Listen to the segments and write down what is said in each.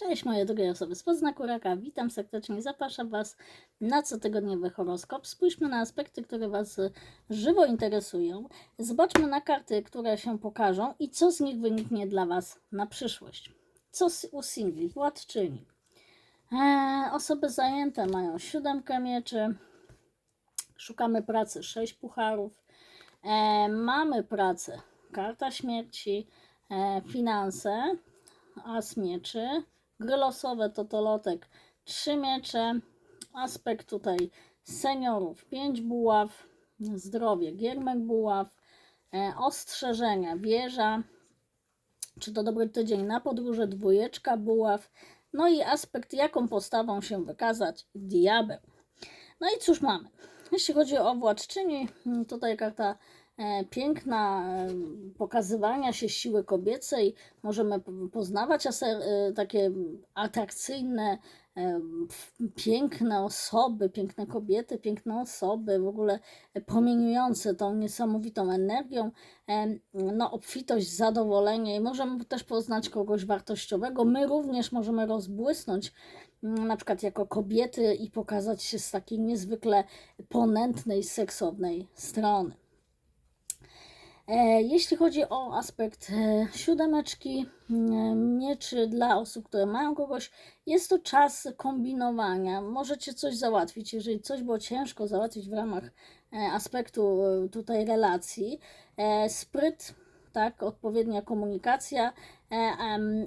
Cześć moje drogie osoby z Poznaku Raka, witam serdecznie, zapraszam Was na cotygodniowy horoskop. Spójrzmy na aspekty, które Was żywo interesują. Zobaczmy na karty, które się pokażą i co z nich wyniknie dla Was na przyszłość. Co u singli, władczyni. Eee, osoby zajęte mają siódemkę mieczy, szukamy pracy, sześć pucharów, e, mamy pracę, karta śmierci, e, finanse, as mieczy, gry losowe, totolotek, trzy miecze, aspekt tutaj seniorów, pięć buław, zdrowie, giermek buław, e, ostrzeżenia, wieża, czy to dobry tydzień na podróże, dwójeczka buław, no i aspekt, jaką postawą się wykazać, diabeł. No i cóż mamy? Jeśli chodzi o władczyni, tutaj karta piękna e, pokazywania się siły kobiecej. Możemy poznawać e, takie atrakcyjne, e, piękne osoby, piękne kobiety, piękne osoby, w ogóle promieniujące tą niesamowitą energią, e, no, obfitość, zadowolenie i możemy też poznać kogoś wartościowego. My również możemy rozbłysnąć mm, na przykład jako kobiety i pokazać się z takiej niezwykle ponętnej, seksownej strony. E, Jeśli chodzi o aspekt e, siódemeczki e, mieczy dla osób, które mają kogoś, jest to czas kombinowania. Możecie coś załatwić, jeżeli coś było ciężko załatwić w ramach aspektu tutaj relacji. Spryt, tak, odpowiednia komunikacja, e,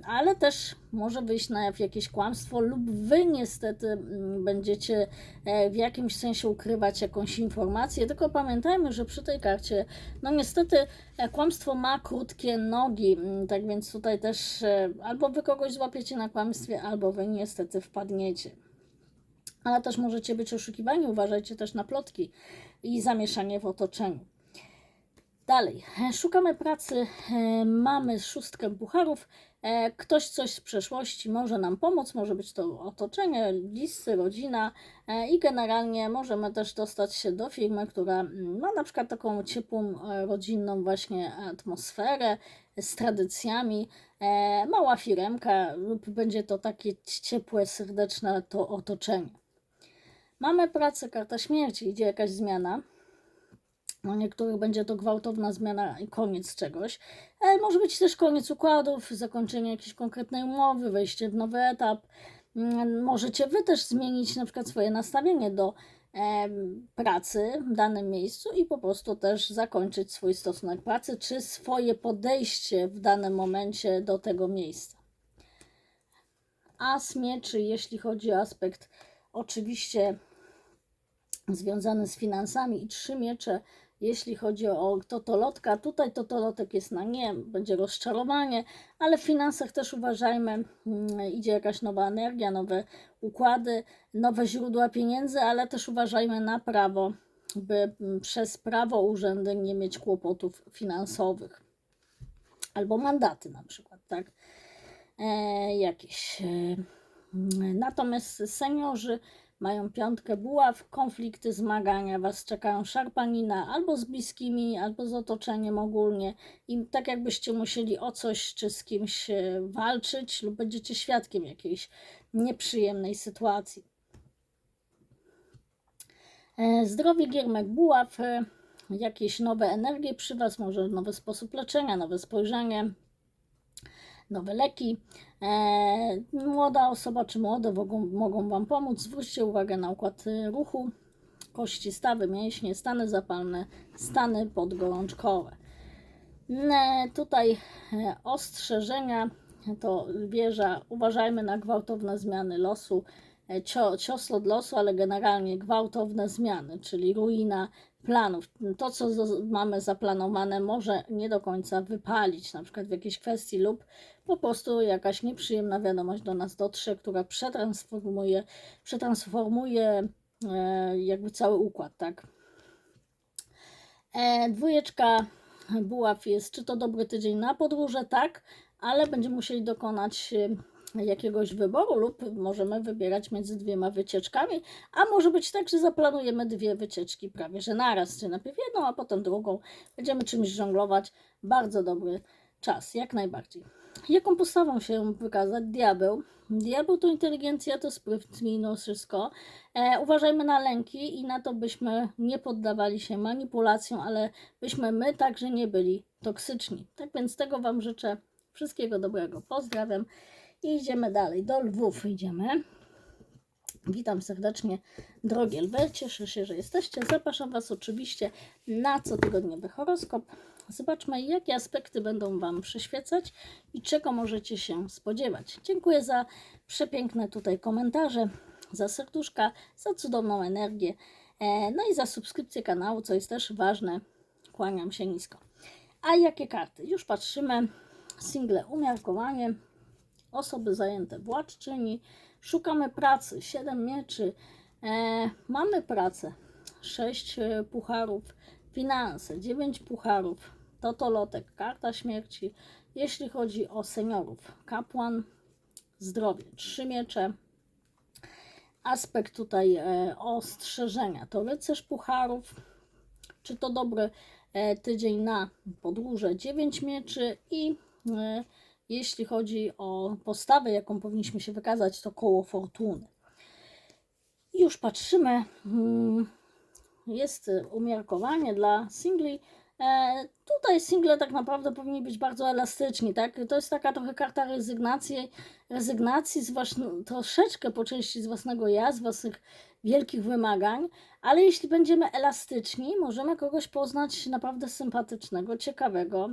ale też może wyjść na jakieś kłamstwo lub wy niestety mm, będziecie e, w jakimś sensie ukrywać jakąś informację, tylko pamiętajmy, że przy tej karcie, no niestety e, kłamstwo ma krótkie nogi, mm, tak więc tutaj też albo wy kogoś złapiecie na kłamstwie, albo wy niestety wpadniecie. Ale też możecie być oszukiwani, uważajcie też na plotki i zamieszanie w otoczeniu. Dalej, e, szukamy pracy, e, mamy szóstkę pucharów, e, ktoś coś z przeszłości może nam pomóc, może być to otoczenie, bliscy, rodzina. I generalnie możemy też dostać się do firmy, która mm, ma na przykład taką ciepłą, rodzinną właśnie atmosferę z tradycjami, mała firemka lub będzie to takie ciepłe, serdeczne to otoczenie. Mamy pracę, karta śmierci, idzie jakaś zmiana. U niektórych będzie to gwałtowna zmiana i koniec czegoś. Ale może być też koniec układów, zakończenie jakiejś konkretnej umowy, wejście w nowy etap. Mm, Możecie Wy też zmienić na przykład swoje nastawienie do pracy w danym miejscu i po prostu też zakończyć swój stosunek pracy, czy swoje podejście w danym momencie do tego miejsca. As mieczy, jeśli chodzi o aspekt oczywiście związany z finansami i trzy miecze, jeśli chodzi o totolotka. Tutaj totolotek jest na nie, będzie rozczarowanie, ale w finansach też uważajmy, mm, idzie jakaś nowa energia, nowe układy, nowe źródła pieniędzy, ale też uważajmy na prawo, by mm, przez prawo urzędy nie mieć kłopotów finansowych. Albo mandaty na przykład, tak? E, jakieś. E, mm, natomiast seniorzy mają piątkę buław, konflikty, zmagania, was czekają szarpanina albo z bliskimi, albo z otoczeniem ogólnie. I tak jakbyście musieli o coś czy z kimś e, walczyć, lub będziecie świadkiem jakiejś nieprzyjemnej sytuacji. E, Zdrowie giermek buław, e, jakieś nowe energie przy was, może nowy sposób leczenia, nowe spojrzenie, nowe leki. E, młoda osoba czy młode mogą, mogą Wam pomóc. Zwróćcie uwagę na układ y, ruchu, kości, stawy, mięśnie, stany zapalne, stany podgorączkowe. E, tutaj e, ostrzeżenia to wieża, uważajmy na gwałtowne zmiany losu, e, cio, cios od losu, ale generalnie gwałtowne zmiany, czyli ruina planów. To, co mamy zaplanowane, może nie do końca wypalić, na przykład w jakiejś kwestii, lub po prostu jakaś nieprzyjemna wiadomość do nas dotrze, która przetransformuje, przetransformuje e, jakby cały układ, tak? E, dwójeczka buław jest, czy to dobry tydzień na podróże, tak, ale będziemy musieli dokonać e, jakiegoś wyboru lub możemy wybierać między dwiema wycieczkami, a może być tak, że zaplanujemy dwie wycieczki prawie że naraz, czy najpierw jedną, a potem drugą. Będziemy czymś żonglować. Bardzo dobry czas, jak najbardziej. Jaką postawą się wykazać? Diabeł. Diabeł to inteligencja, to spryt, minus wszystko. E, uważajmy na lęki i na to, byśmy nie poddawali się manipulacjom, ale byśmy my także nie byli toksyczni. Tak więc tego Wam życzę wszystkiego dobrego. Pozdrawiam i idziemy dalej. Do Lwów idziemy. Witam serdecznie, drogie lwy. Cieszę się, że jesteście. Zapraszam Was oczywiście na cotygodniowy horoskop. Zobaczmy, jakie aspekty będą Wam przyświecać i czego możecie się spodziewać. Dziękuję za przepiękne tutaj komentarze, za serduszka, za cudowną energię, e, no i za subskrypcję kanału, co jest też ważne. Kłaniam się nisko. A jakie karty? Już patrzymy. Single umiarkowanie, osoby zajęte władczyni, szukamy pracy, 7 mieczy, e, mamy pracę, 6 e, pucharów, finanse, 9 pucharów, totolotek, karta śmierci, jeśli chodzi o seniorów, kapłan, zdrowie, 3 miecze, aspekt tutaj e, ostrzeżenia, to rycerz pucharów, czy to dobry e, tydzień na podróże, 9 mieczy i e, jeśli chodzi o postawę, jaką powinniśmy się wykazać, to koło fortuny. Już patrzymy. mm, Jest umiarkowanie dla singli. E, Tutaj single tak naprawdę powinni być bardzo elastyczni, tak? To jest taka trochę karta rezygnacji, rezygnacji z własno, troszeczkę po części z własnego ja, z własnych wielkich wymagań, ale jeśli będziemy elastyczni, możemy kogoś poznać naprawdę sympatycznego, ciekawego.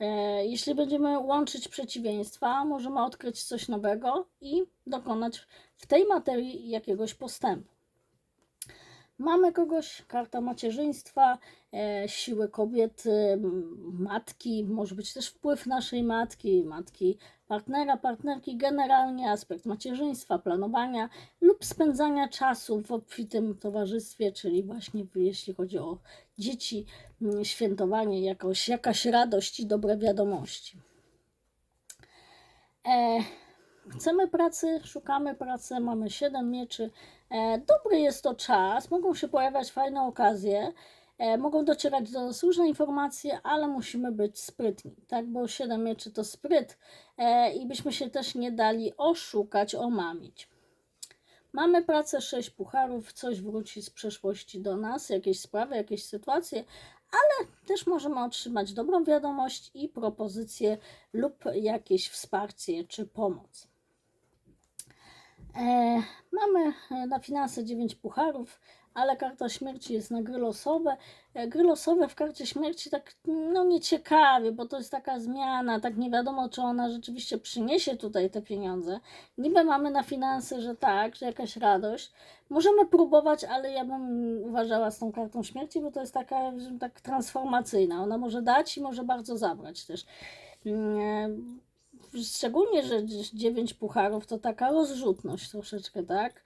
E, Jeśli będziemy łączyć przeciwieństwa, możemy odkryć coś nowego i dokonać w tej materii jakiegoś postępu. Mamy kogoś, karta macierzyństwa, e, m, matki, może być też wpływ naszej matki, matki partnera, partnerki, generalnie aspekt macierzyństwa, planowania lub spędzania czasu w obfitym towarzystwie, czyli właśnie jeśli chodzi o dzieci, świętowanie, jakoś, jakaś radość i dobre wiadomości. E, Chcemy pracy, szukamy pracy, mamy 7 mieczy. E, dobry jest to czas, mogą się pojawiać fajne okazje, e, mogą docierać do różne informacje, ale musimy być sprytni, tak? Bo 7 mieczy to spryt e, i byśmy się też nie dali oszukać, omamić. Mamy pracę 6 pucharów, coś wróci z przeszłości do nas, jakieś sprawy, jakieś sytuacje, ale też możemy otrzymać dobrą wiadomość i propozycję lub jakieś wsparcie czy pomoc. E, mamy e, na finanse 9 pucharów, ale karta śmierci jest na gry losowe. E, gry losowe w karcie śmierci tak no nieciekawie, bo to jest taka zmiana, tak nie wiadomo, czy ona rzeczywiście przyniesie tutaj te pieniądze. Niby mamy na finanse, że tak, że jakaś radość. Możemy próbować, ale ja bym uważała z tą kartą śmierci, bo to jest taka tak transformacyjna. Ona może dać i może bardzo zabrać też. Szczególnie, że 9 pucharów to taka rozrzutność troszeczkę, tak?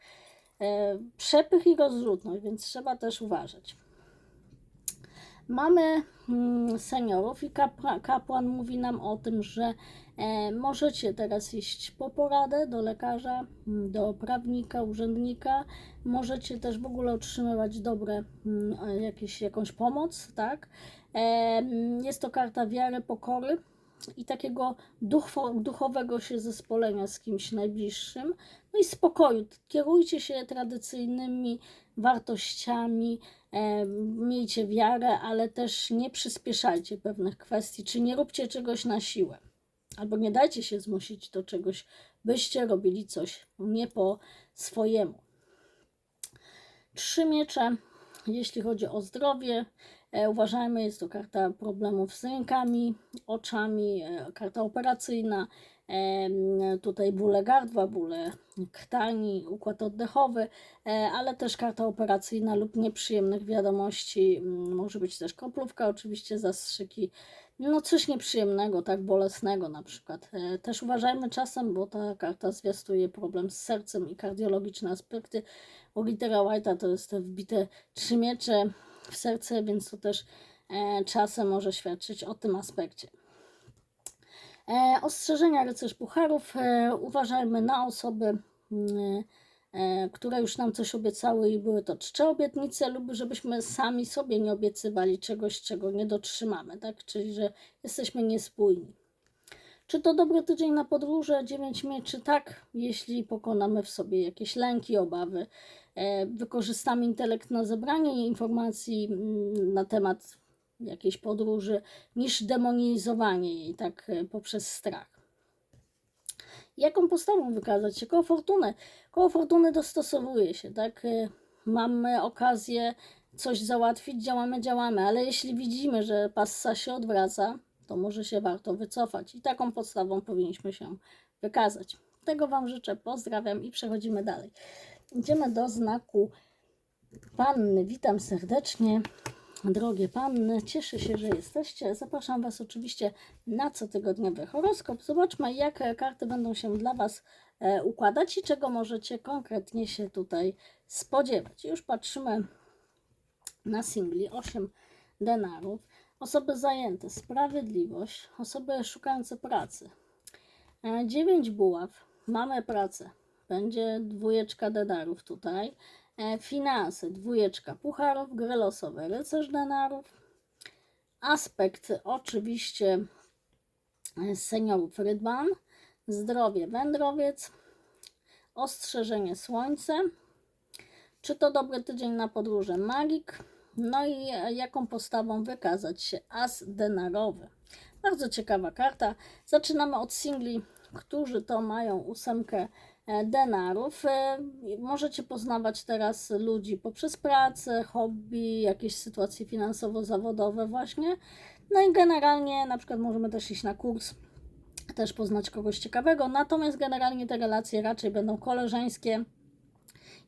E, Przepych i rozrzutność, więc trzeba też uważać. Mamy mm, seniorów i kapłan mówi nam o tym, że e, możecie teraz iść po poradę do lekarza, mm, do prawnika, urzędnika. Możecie też w ogóle otrzymywać dobre, mm, e, jakieś, jakąś pomoc, tak? Jest to karta wiary, pokory i takiego duchwo, duchowego się zespolenia z kimś najbliższym. No i spokoju. Kierujcie się tradycyjnymi wartościami, e, miejcie wiarę, ale też nie przyspieszajcie pewnych kwestii, czy nie róbcie czegoś na siłę. Albo nie dajcie się zmusić do czegoś, byście robili coś nie po swojemu. Trzy miecze, jeśli chodzi o zdrowie, uważajmy, jest to karta problemów z rękami, oczami, e, karta operacyjna, e, tutaj bóle gardła, bóle krtani, układ oddechowy, e, ale też karta operacyjna lub nieprzyjemnych wiadomości, może być też kroplówka, oczywiście zastrzyki, no coś nieprzyjemnego, tak bolesnego na przykład. E, Też uważajmy czasem, bo ta karta zwiastuje problem z sercem i kardiologiczne aspekty. U litera White'a to jest te wbite trzy miecze w serce, więc to też e, czasem może świadczyć o tym aspekcie. E, ostrzeżenia rycerz pucharów. E, uważajmy na osoby, mm, które już nam coś obiecały i były to czcze obietnice, lub żebyśmy sami sobie nie obiecywali czegoś, czego nie dotrzymamy, tak? Czyli, że jesteśmy niespójni. Czy to dobry tydzień na podróże? 9 mieczy tak, jeśli pokonamy w sobie jakieś lęki, obawy. E, wykorzystamy intelekt na zebranie informacji mm, na temat jakiejś podróży, niż demonizowanie jej tak e, poprzez strach. Jaką postawą wykazać się? Koło fortuny. Koło fortuny dostosowuje się, tak? E, Mamy okazję coś załatwić, działamy, działamy, ale jeśli widzimy, że passa się odwraca, to może się warto wycofać i taką podstawą powinniśmy się wykazać. Tego Wam życzę, pozdrawiam i przechodzimy dalej. Idziemy do znaku Panny. Witam serdecznie, drogie Panny. Cieszę się, że jesteście. Zapraszam Was oczywiście na cotygodniowy horoskop. Zobaczmy, jak karty będą się dla Was e, układać i czego możecie konkretnie się tutaj spodziewać. Już patrzymy na singli 8 denarów. Osoby zajęte, sprawiedliwość, osoby szukające pracy. 9 buław, mamy pracę. Będzie dwójeczka denarów tutaj. E, Finanse, dwójeczka pucharów, gry losowe, rycerz denarów. Aspekt oczywiście e, seniorów rydwan. Zdrowie, wędrowiec. Ostrzeżenie słońce. Czy to dobry tydzień na podróże magik? No i e, jaką postawą wykazać się? As denarowy. Bardzo ciekawa karta. Zaczynamy od singli, którzy to mają ósemkę denarów. E, Możecie poznawać teraz ludzi poprzez pracę, hobby, jakieś sytuacje finansowo-zawodowe właśnie. No i generalnie na przykład możemy też iść na kurs, też poznać kogoś ciekawego. Natomiast generalnie te relacje raczej będą koleżeńskie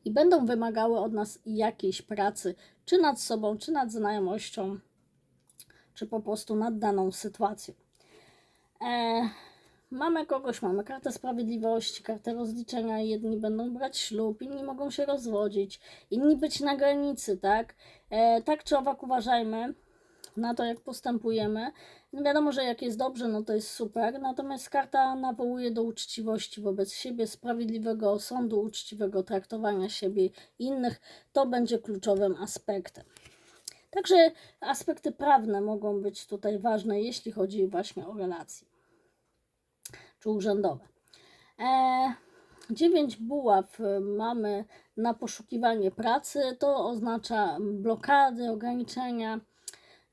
i będą wymagały od nas jakiejś pracy, czy nad sobą, czy nad znajomością, czy po prostu nad daną sytuacją. E, mamy kogoś, mamy kartę sprawiedliwości, kartę rozliczenia. Jedni będą brać ślub, inni mogą się rozwodzić, inni być na granicy, tak? E, tak czy owak uważajmy na to, jak postępujemy. No wiadomo, że jak jest dobrze, no to jest super, natomiast karta nawołuje do uczciwości wobec siebie, sprawiedliwego sądu, uczciwego traktowania siebie innych. To będzie kluczowym aspektem. Także aspekty prawne mogą być tutaj ważne, jeśli chodzi właśnie o relacje czy urzędowe. E, 9 buław y, mamy na poszukiwanie pracy. To oznacza blokady, ograniczenia,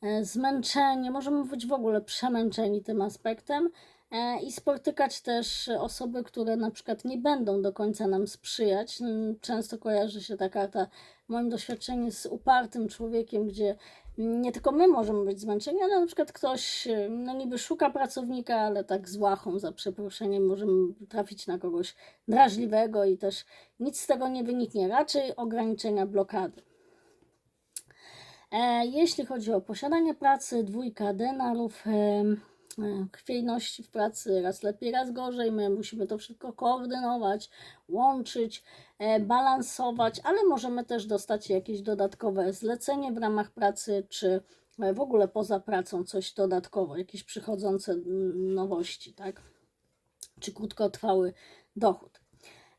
e, zmęczenie. Możemy być w ogóle przemęczeni tym aspektem e, i spotykać też osoby, które na przykład nie będą do końca nam sprzyjać. Często kojarzy się ta karta moim doświadczeniu z upartym człowiekiem, gdzie nie tylko my możemy być zmęczeni, ale na przykład ktoś e, no niby szuka pracownika, ale tak z łachą, za przeproszeniem, możemy trafić na kogoś drażliwego i też nic z tego nie wyniknie, raczej ograniczenia blokady. E, jeśli chodzi o posiadanie pracy, dwójka denarów, e, chwiejności w pracy, raz lepiej, raz gorzej. My musimy to wszystko koordynować, łączyć, e, balansować, ale możemy też dostać jakieś dodatkowe zlecenie w ramach pracy, czy e, w ogóle poza pracą coś dodatkowo, jakieś przychodzące mm, nowości, tak? Czy krótkotrwały dochód.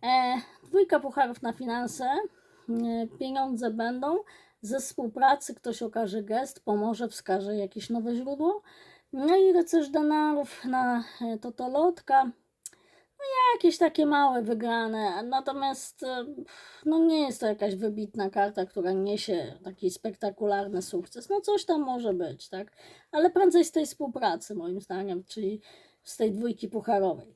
E, dwójka pucharów na finanse, e, pieniądze będą. Ze współpracy ktoś okaże gest, pomoże, wskaże jakieś nowe źródło. No i rycerz denarów na e, totolotka. No jakieś takie małe wygrane, natomiast e, no nie jest to jakaś wybitna karta, która niesie taki spektakularny sukces. No coś tam może być, tak? Ale prędzej z tej współpracy moim zdaniem, czyli z tej dwójki pucharowej.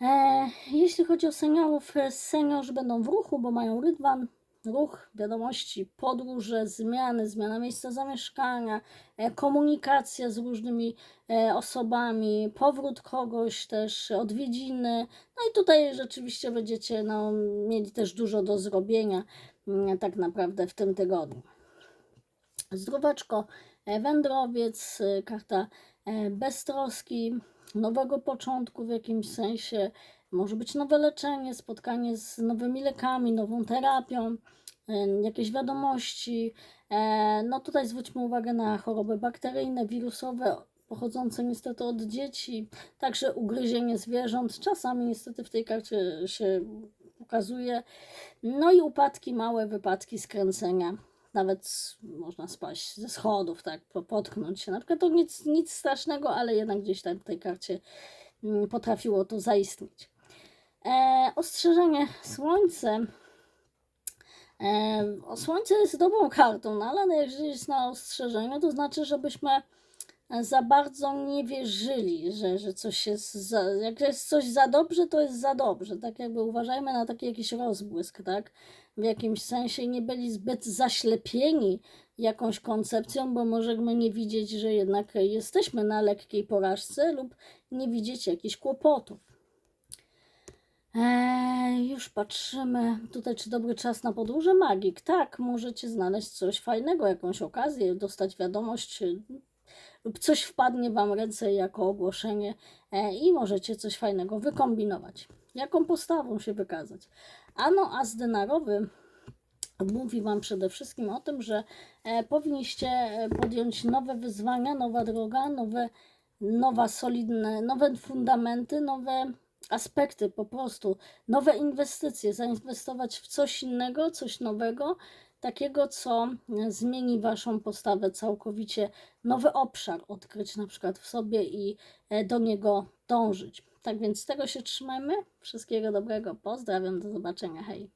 E, jeśli chodzi o seniorów, e, seniorzy będą w ruchu, bo mają rydwan, ruch, wiadomości, podróże, zmiany, zmiana miejsca zamieszkania, e, komunikacja z różnymi e, osobami, powrót kogoś też, odwiedziny. No i tutaj rzeczywiście będziecie no, mieli też dużo do zrobienia mm, tak naprawdę w tym tygodniu. Zdróweczko, e, wędrowiec, karta beztroski, nowego początku w jakimś sensie. Może być nowe leczenie, spotkanie z nowymi lekami, nową terapią, jakieś wiadomości. E, No tutaj zwróćmy uwagę na choroby bakteryjne, wirusowe, pochodzące niestety od dzieci, także ugryzienie zwierząt. Czasami niestety w tej karcie się pokazuje. No i upadki, małe wypadki, skręcenia nawet można spaść ze schodów, tak, po- potknąć się. Na przykład to nic, nic strasznego, ale jednak gdzieś tam w tej karcie mm, potrafiło to zaistnieć. E, ostrzeżenie słońce. E, słońce jest dobrą kartą, no ale jeżeli jest na ostrzeżenie, to znaczy, żebyśmy za bardzo nie wierzyli, że, że coś jest za, jak jest coś za dobrze, to jest za dobrze. Tak jakby uważajmy na taki jakiś rozbłysk, tak? W jakimś sensie nie byli zbyt zaślepieni jakąś koncepcją, bo możemy nie widzieć, że jednak jesteśmy na lekkiej porażce lub nie widzieć jakichś kłopotów. Eee, już patrzymy tutaj, czy dobry czas na podróże magik. Tak, możecie znaleźć coś fajnego, jakąś okazję, dostać wiadomość y, lub coś wpadnie Wam ręce jako ogłoszenie e, i możecie coś fajnego wykombinować. Jaką postawą się wykazać? Ano, as denarowy mówi Wam przede wszystkim o tym, że e, powinniście e, podjąć nowe wyzwania, nowa droga, nowe, nowa solidne, nowe fundamenty, nowe aspekty po prostu, nowe inwestycje, zainwestować w coś innego, coś nowego, takiego, co zmieni Waszą postawę całkowicie, nowy obszar odkryć na przykład w sobie i e, do niego dążyć. Tak więc tego się trzymajmy. Wszystkiego dobrego. Pozdrawiam, do zobaczenia. Hej.